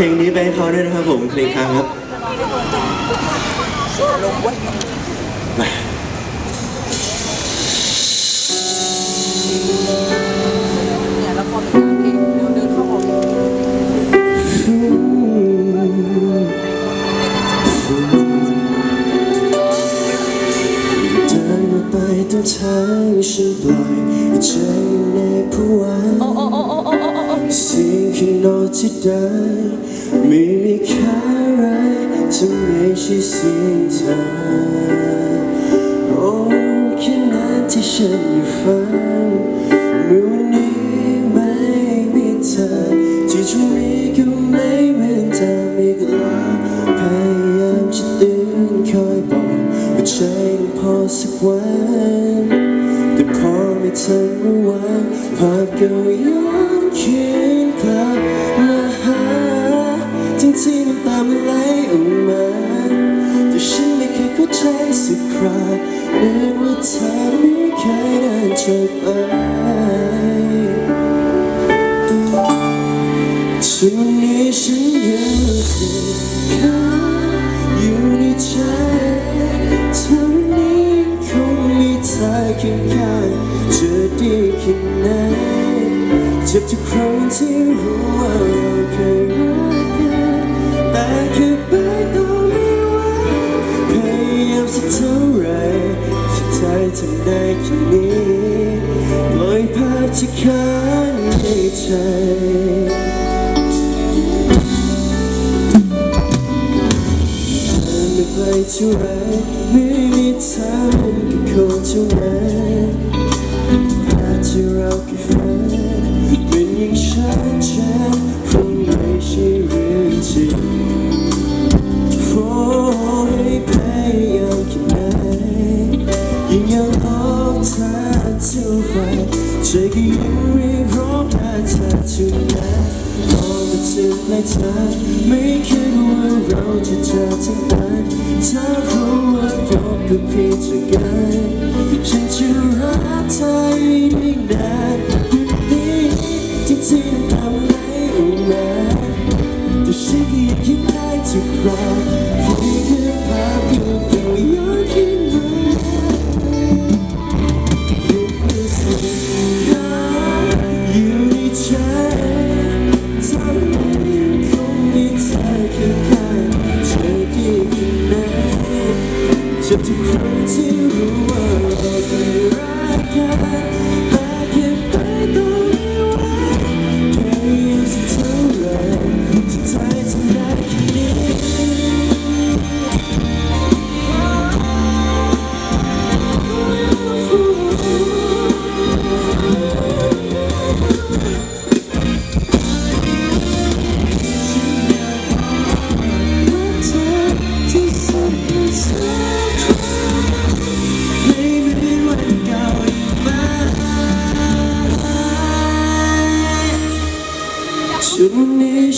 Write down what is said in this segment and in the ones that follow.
พลงนี้ไปให้เขาด้วยนะครับผมเพลงค้างครับมาเนี่ยแล้วพอเป็นเดินเข้าออกเดินมาไปตรงทางฉันปล่อยให้ใจในผู้วาโอ้โอ้โอ้โอ้โอ้โอ้โอ้เสียงข้างนอกที่ได้ ไม่มีค่าอะไรถ้าไม่ใช่เสียงเธอโอ้แค่นั้นที่ฉันอยู่ฟังเมื่อวันนี้ไม่มีเธอที่ตรงนี้ก็ไม่เหมือนเธอไม่กล้าพยายามจะตือนคอยบอกว่าใจงพอสักวันแต่พอไม่ทันระวังภาพก่าย้อนคืน สักคราเนื่องว่าเธอไม่เคยเดินจากไปถึงวันนี้ฉันยังรู้สึกค้างอยู่ในใจเท่านี้คงมีเธอเคียงข้างจะดีแค่ไหนเจ็บทุกครั้งที่รู้ว่าเราเคย ที่ค้างในใจไม่ไกลเท่าไรไม่มีทางมันก็คงจะแม้ อมาถึงปลายทางไม่คิดว่าเราจะเจอทั้งนั้นถ้ารู้ว่าเราก็เพียงจะกันฉันจะรักเธออีกนานอยู่นี้ที่ที่ทำตามันไหลออกมาแต่ฉันก็ยังคิดได้ทุกคราเพียง เจ็บทุกครั้งที่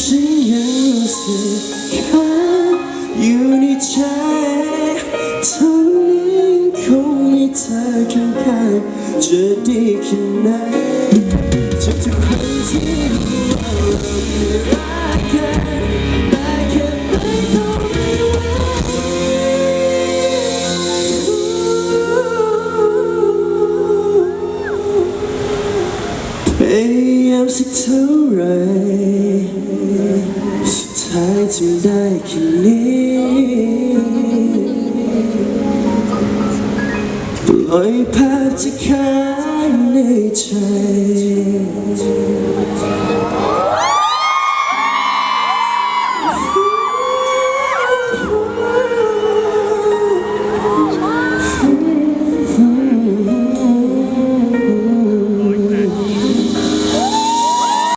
ฉันยังรู้สึกค้างอยู่ในใจเท่านี้คงมีเธอข้างๆจะดีแค่ไหนจะทุกครั้งที่รู้ว่าเราเคยรักกันแต่แค่ไปต่อไม่ไหวพยายามสักเท่าไหรสุด ท้ายทำได้แค่นี้ปล่อยภาพที่ค้างในใจ